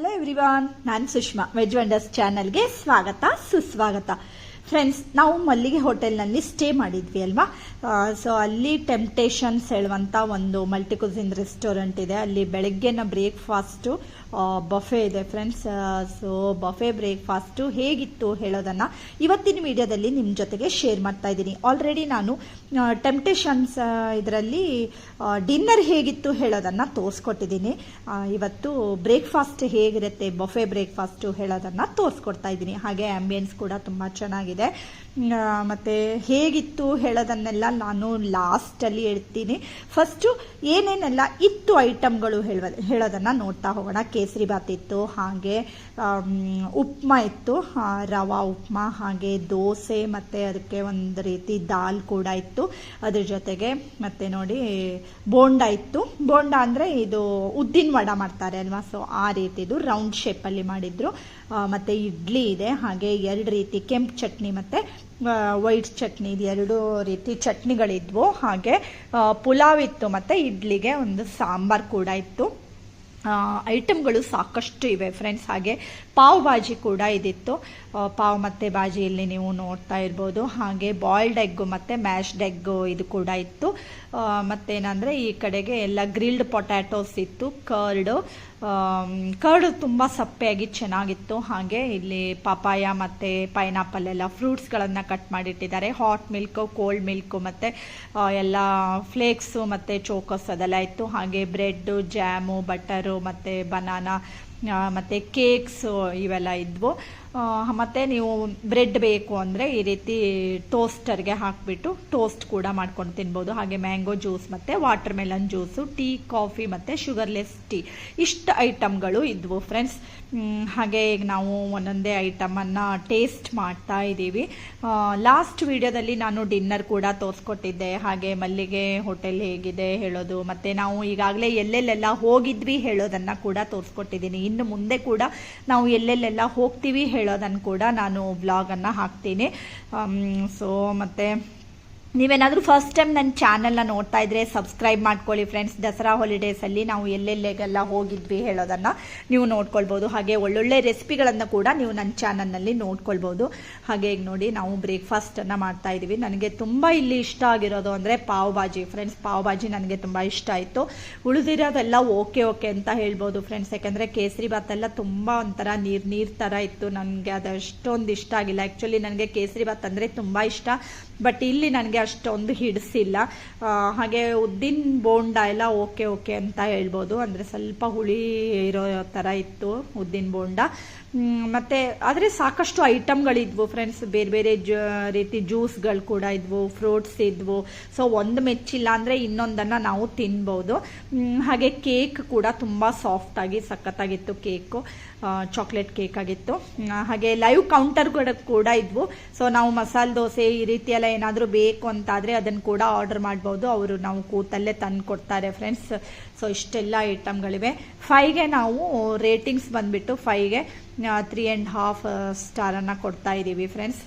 Hello everyone ನಾನು Sushma veg wonders ಚಾನಲ್ಗೆ ಸ್ವಾಗತ, ಸುಸ್ವಾಗತ. ಫ್ರೆಂಡ್ಸ್ ನಾವು ಮಲ್ಲಿಗೆ ಹೋಟೆಲ್ನಲ್ಲಿ ಸ್ಟೇ ಮಾಡಿದ್ವಿ ಅಲ್ವಾ? ಸೊ ಅಲ್ಲಿ ಟೆಂಪ್ಟೇಷನ್ಸ್ ಹೇಳುವಂಥ ಒಂದು ಮಲ್ಟಿ ಕುಸಿನ್ ರೆಸ್ಟೋರೆಂಟ್ ಇದೆ. ಅಲ್ಲಿ ಬೆಳಗ್ಗೆನ ಬ್ರೇಕ್ಫಾಸ್ಟು ಬಫೆ ಇದೆ ಫ್ರೆಂಡ್ಸ್ ಸೊ ಬಫೆ ಬ್ರೇಕ್ಫಾಸ್ಟು ಹೇಗಿತ್ತು ಹೇಳೋದನ್ನು ಇವತ್ತಿನ ವಿಡಿಯೋದಲ್ಲಿ ನಿಮ್ಮ ಜೊತೆಗೆ ಶೇರ್ ಮಾಡ್ತಾ ಇದ್ದೀನಿ. ಆಲ್ರೆಡಿ ನಾನು ಟೆಂಪ್ಟೇಷನ್ಸ್ ಇದರಲ್ಲಿ ಡಿನ್ನರ್ ಹೇಗಿತ್ತು ಹೇಳೋದನ್ನು ತೋರಿಸ್ಕೊಟ್ಟಿದ್ದೀನಿ. ಇವತ್ತು ಬ್ರೇಕ್ಫಾಸ್ಟ್ ಹೇಗಿರುತ್ತೆ ಬಫೆ ಬ್ರೇಕ್ಫಾಸ್ಟು ಹೇಳೋದನ್ನು ತೋರಿಸ್ಕೊಡ್ತಾ ಇದ್ದೀನಿ. ಹಾಗೆ ಆ್ಯಂಬಿಯನ್ಸ್ ಕೂಡ ತುಂಬ ಚೆನ್ನಾಗಿದೆ. ಮತ್ತು ಹೇಗಿತ್ತು ಹೇಳೋದನ್ನೆಲ್ಲ ನಾನು ಲಾಸ್ಟಲ್ಲಿ ಹೇಳ್ತೀನಿ. ಫಸ್ಟು ಏನೇನೆಲ್ಲ ಇತ್ತು ಐಟಮ್ಗಳು ಹೇಳೋದನ್ನು ನೋಡ್ತಾ ಹೋಗೋಣ. ಕೇಸರಿ ಬಾತ್ ಇತ್ತು, ಹಾಗೆ ಉಪ್ಮಾ ಇತ್ತು ರವಾ, ಉಪ್ಮಾ, ಹಾಗೆ ದೋಸೆ ಮತ್ತು ಅದಕ್ಕೆ ಒಂದು ರೀತಿ ದಾಲ್ ಕೂಡ ಇತ್ತು. ಅದ್ರ ಜೊತೆಗೆ ಮತ್ತೆ ನೋಡಿ ಬೋಂಡ ಇತ್ತು. ಬೋಂಡ ಅಂದರೆ ಇದು ಉದ್ದಿನ ವಡ ಮಾಡ್ತಾರೆ ಅಲ್ವಾ? ಸೊ ಆ ರೀತಿದು ರೌಂಡ್ ಶೇಪಲ್ಲಿ ಮಾಡಿದ್ರು. ಮತ್ತು ಇಡ್ಲಿ ಇದೆ, ಹಾಗೆ ಎರಡು ರೀತಿ ಕೆಂಪು ಚಟ್ನಿ ಮತ್ತು ವೈಟ್ ಚಟ್ನಿ ಇದು ಎರಡು ರೀತಿ ಚಟ್ನಿಗಳಿದ್ವು. ಹಾಗೆ ಪುಲಾವ್ ಇತ್ತು ಮತ್ತು ಇಡ್ಲಿಗೆ ಒಂದು ಸಾಂಬಾರು ಕೂಡ ಇತ್ತು. ಐಟಮ್ಗಳು ಸಾಕಷ್ಟು ಇವೆ ಫ್ರೆಂಡ್ಸ್. ಹಾಗೆ ಪಾವ್ ಬಾಜಿ ಕೂಡ ಇದಿತ್ತು. ಪಾವ್ ಮತ್ತು ಬಾಜಿ ಇಲ್ಲಿ ನೀವು ನೋಡ್ತಾ ಇರ್ಬೋದು. ಹಾಗೆ ಬಾಯ್ಲ್ಡ್ ಎಗ್ಗು ಮತ್ತು ಮ್ಯಾಶ್ಡ್ ಎಗ್ಗು ಇದು ಕೂಡ ಇತ್ತು. ಮತ್ತೇನಂದರೆ ಈ ಕಡೆಗೆ ಎಲ್ಲ ಗ್ರಿಲ್ಡ್ ಪೊಟ್ಯಾಟೋಸ್ ಇತ್ತು. ಕರ್ಡು ಕರ್ಡು ತುಂಬ ಸಪ್ಪೆಯಾಗಿ ಚೆನ್ನಾಗಿತ್ತು. ಹಾಗೆ ಇಲ್ಲಿ ಪಪಾಯ ಮತ್ತು ಪೈನಾಪಲ್ ಎಲ್ಲ ಫ್ರೂಟ್ಸ್ಗಳನ್ನು ಕಟ್ ಮಾಡಿಟ್ಟಿದ್ದಾರೆ. ಹಾಟ್ ಮಿಲ್ಕು ಕೋಲ್ಡ್ ಮಿಲ್ಕು ಮತ್ತು ಎಲ್ಲ ಫ್ಲೇಕ್ಸು ಮತ್ತು ಚೋಕೋಸ್ ಅದೆಲ್ಲ ಇತ್ತು. ಹಾಗೆ ಬ್ರೆಡ್ಡು ಜ್ಯಾಮು ಬಟರು ಮತ್ತು ಬನಾನಾ ಮತ್ತು ಕೇಕ್ಸು ಇವೆಲ್ಲ ಇದ್ವು. ಮತ್ತೆ ನೀವು ಬ್ರೆಡ್ ಬೇಕು ಅಂದರೆ ಈ ರೀತಿ ಟೋಸ್ಟರ್ಗೆ ಹಾಕಿಬಿಟ್ಟು ಟೋಸ್ಟ್ ಕೂಡ ಮಾಡ್ಕೊಂಡು ತಿನ್ಬೋದು. ಹಾಗೆ ಮ್ಯಾಂಗೋ ಜ್ಯೂಸ್ ಮತ್ತು watermelon juice, tea, coffee ಮತ್ತು ಶುಗರ್ಲೆಸ್ ಟೀ. ಇಷ್ಟು ಐಟಮ್ಗಳು ಇದ್ವು ಫ್ರೆಂಡ್ಸ್. ಹಾಗೆ ಈಗ ನಾವು ಒಂದೊಂದೇ ಐಟಮನ್ನು ಟೇಸ್ಟ್ ಮಾಡ್ತಾ ಇದ್ದೀವಿ. ಲಾಸ್ಟ್ ವಿಡಿಯೋದಲ್ಲಿ ನಾನು ಡಿನ್ನರ್ ಕೂಡ ತೋರಿಸ್ಕೊಟ್ಟಿದ್ದೆ. ಹಾಗೆ ಮಲ್ಲಿಗೆ ಹೋಟೆಲ್ ಹೇಗಿದೆ ಹೇಳೋದು, ಮತ್ತು ನಾವು ಈಗಾಗಲೇ ಎಲ್ಲೆಲ್ಲೆಲ್ಲ ಹೋಗಿದ್ವಿ ಹೇಳೋದನ್ನು ಕೂಡ ತೋರಿಸ್ಕೊಟ್ಟಿದ್ದೀನಿ. ಇನ್ನು ಮುಂದೆ ಕೂಡ ನಾವು ಎಲ್ಲೆಲ್ಲೆಲ್ಲ ಹೋಗ್ತೀವಿ ಹೇಳೋದನ್ನು ಕೂಡ ನಾನು ಬ್ಲಾಗನ್ನು ಹಾಕ್ತೀನಿ. ಸೊ ಮತ್ತು ನೀವೇನಾದರೂ ಫಸ್ಟ್ ಟೈಮ್ ನನ್ನ ಚಾನಲ್ನ ನೋಡ್ತಾ ಇದ್ರೆ ಸಬ್ಸ್ಕ್ರೈಬ್ ಮಾಡ್ಕೊಳ್ಳಿ ಫ್ರೆಂಡ್ಸ್ ದಸರಾ ಹಾಲಿಡೇಸಲ್ಲಿ ನಾವು ಎಲ್ಲೆಲ್ಲೆಗೆಲ್ಲ ಹೋಗಿದ್ವಿ ಹೇಳೋದನ್ನು ನೀವು ನೋಡ್ಕೊಳ್ಬೋದು. ಹಾಗೆ ಒಳ್ಳೊಳ್ಳೆ ರೆಸಿಪಿಗಳನ್ನು ಕೂಡ ನೀವು ನನ್ನ ಚಾನಲ್ನಲ್ಲಿ ನೋಡ್ಕೊಳ್ಬೋದು. ಹಾಗೆ ಈಗ ನೋಡಿ ನಾವು ಬ್ರೇಕ್ಫಾಸ್ಟನ್ನು ಮಾಡ್ತಾ ಇದ್ದೀವಿ ನನಗೆ ತುಂಬ ಇಲ್ಲಿ ಇಷ್ಟ ಆಗಿರೋದು ಅಂದರೆ ಪಾವ್ ಭಾಜಿ. ಫ್ರೆಂಡ್ಸ್ ಪಾವ್ ಭಾಜಿ ನನಗೆ ತುಂಬ ಇಷ್ಟ ಆಯಿತು. ಉಳಿದಿರೋದೆಲ್ಲ ಓಕೆ ಓಕೆ ಅಂತ ಹೇಳ್ಬೋದು ಫ್ರೆಂಡ್ಸ್ ಯಾಕೆಂದರೆ ಕೇಸರಿ ಭಾತೆಲ್ಲ ತುಂಬ ಒಂಥರ ನೀರು ನೀರು ಥರ ಇತ್ತು. ನನಗೆ ಅದು ಅಷ್ಟೊಂದು ಇಷ್ಟ ಆಗಿಲ್ಲ. ಆ್ಯಕ್ಚುಲಿ ನನಗೆ ಕೇಸರಿ ಭಾತ್ ಅಂದರೆ ತುಂಬ ಇಷ್ಟ. ಬಟ್ ಇಲ್ಲಿ ನನಗೆ ಅಷ್ಟೊಂದು ಹಿಡಿಸಿಲ್ಲ. ಹಾಗೆ ಉದ್ದಿನ ಬೋಂಡ ಎಲ್ಲ ಓಕೆ ಓಕೆ ಅಂತ ಹೇಳ್ಬೋದು. ಅಂದರೆ ಸ್ವಲ್ಪ ಹುಳಿ ಇರೋ ಥರ ಇತ್ತು ಉದ್ದಿನ ಬೋಂಡ. ಮತ್ತು ಆದರೆ ಸಾಕಷ್ಟು ಐಟಮ್ಗಳಿದ್ವು ಫ್ರೆಂಡ್ಸ್ ಬೇರೆ ಬೇರೆ ಜ, ರೀತಿ ಜ್ಯೂಸ್ಗಳು ಕೂಡ ಇದ್ವು, ಫ್ರೂಟ್ಸ್ ಇದ್ವು. ಸೊ ಒಂದು ಮೆಚ್ಚಿಲ್ಲ ಅಂದರೆ ಇನ್ನೊಂದನ್ನು ನಾವು ತಿನ್ಬೋದು. ಹಾಗೆ ಕೇಕ್ ಕೂಡ ತುಂಬ ಸಾಫ್ಟಾಗಿ ಸಖತ್ತಾಗಿತ್ತು ಕೇಕು. ಚಾಕ್ಲೇಟ್ ಕೇಕ್ ಆಗಿತ್ತು. ಹಾಗೆ ಲೈವ್ ಕೌಂಟರ್ಗಳು ಕೂಡ ಇದ್ವು. ಸೊ ನಾವು ಮಸಾಲೆ ದೋಸೆ ಈ ರೀತಿಯೆಲ್ಲ ಏನಾದರೂ ಬೇಕು ಅಂತಾದರೆ ಅದನ್ನು ಕೂಡ ಆರ್ಡರ್ ಮಾಡ್ಬೋದು. ಅವರು ನಾವು ಕೂತಲ್ಲೇ ತಂದು ಕೊಡ್ತಾರೆ ಫ್ರೆಂಡ್ಸ್ ಸೊ ಇಷ್ಟೆಲ್ಲ ಐಟಮ್ಗಳಿವೆ ಫೈಗೆ ನಾವು ರೇಟಿಂಗ್ಸ್ ಬಂದುಬಿಟ್ಟು ಫೈಗೆ ತ್ರೀ ಆ್ಯಂಡ್ ಹಾಫ್ ಸ್ಟಾರನ್ನು ಕೊಡ್ತಾ ಇದ್ದೀವಿ ಫ್ರೆಂಡ್ಸ್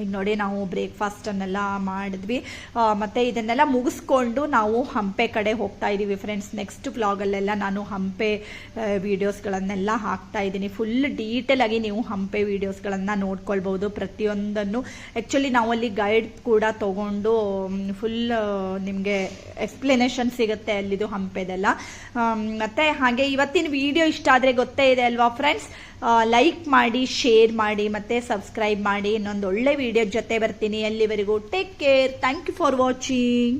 ಈಗ ನೋಡಿ ನಾವು ಬ್ರೇಕ್ಫಾಸ್ಟನ್ನೆಲ್ಲ ಮಾಡಿದ್ವಿ. ಮತ್ತು ಇದನ್ನೆಲ್ಲ ಮುಗಿಸ್ಕೊಂಡು ನಾವು ಹಂಪೆ ಕಡೆ ಹೋಗ್ತಾ ಇದ್ದೀವಿ ಫ್ರೆಂಡ್ಸ್ ನೆಕ್ಸ್ಟ್ ವ್ಲಾಗಲ್ಲೆಲ್ಲ ನಾನು ಹಂಪೆ ವೀಡಿಯೋಸ್ಗಳನ್ನೆಲ್ಲ ಹಾಕ್ತಾ ಇದ್ದೀನಿ. ಫುಲ್ ಡೀಟೇಲಾಗಿ ನೀವು ಹಂಪೆ ವೀಡಿಯೋಸ್ಗಳನ್ನು ನೋಡ್ಕೊಳ್ಬೋದು ಪ್ರತಿಯೊಂದನ್ನು. ಆ್ಯಕ್ಚುಲಿ ನಾವಲ್ಲಿ ಗೈಡ್ ಕೂಡ ತಗೊಂಡು ಫುಲ್ ನಿಮಗೆ ಎಕ್ಸ್ಪ್ಲನೇಷನ್ ಸಿಗುತ್ತೆ ಅಲ್ಲಿದು ಹಂಪೆದೆಲ್ಲ. ಮತ್ತೆ ಹಾಗೆ ಇವತ್ತಿನ ವಿಡಿಯೋ ಇಷ್ಟ ಆದರೆ ಗೊತ್ತೇ ಇದೆ ಅಲ್ವಾ ಫ್ರೆಂಡ್ಸ್ ಲೈಕ್ ಮಾಡಿ ಶೇರ್ ಮಾಡಿ, ಮತ್ತೆ ಸಬ್ಸ್ಕ್ರೈಬ್ ಮಾಡಿ. ಇನ್ನೊಂದು ಒಳ್ಳೆ ವಿಡಿಯೋ ಜೊತೆ ಬರ್ತೀನಿ. ಅಲ್ಲಿವರೆಗೂ take care thank you for watching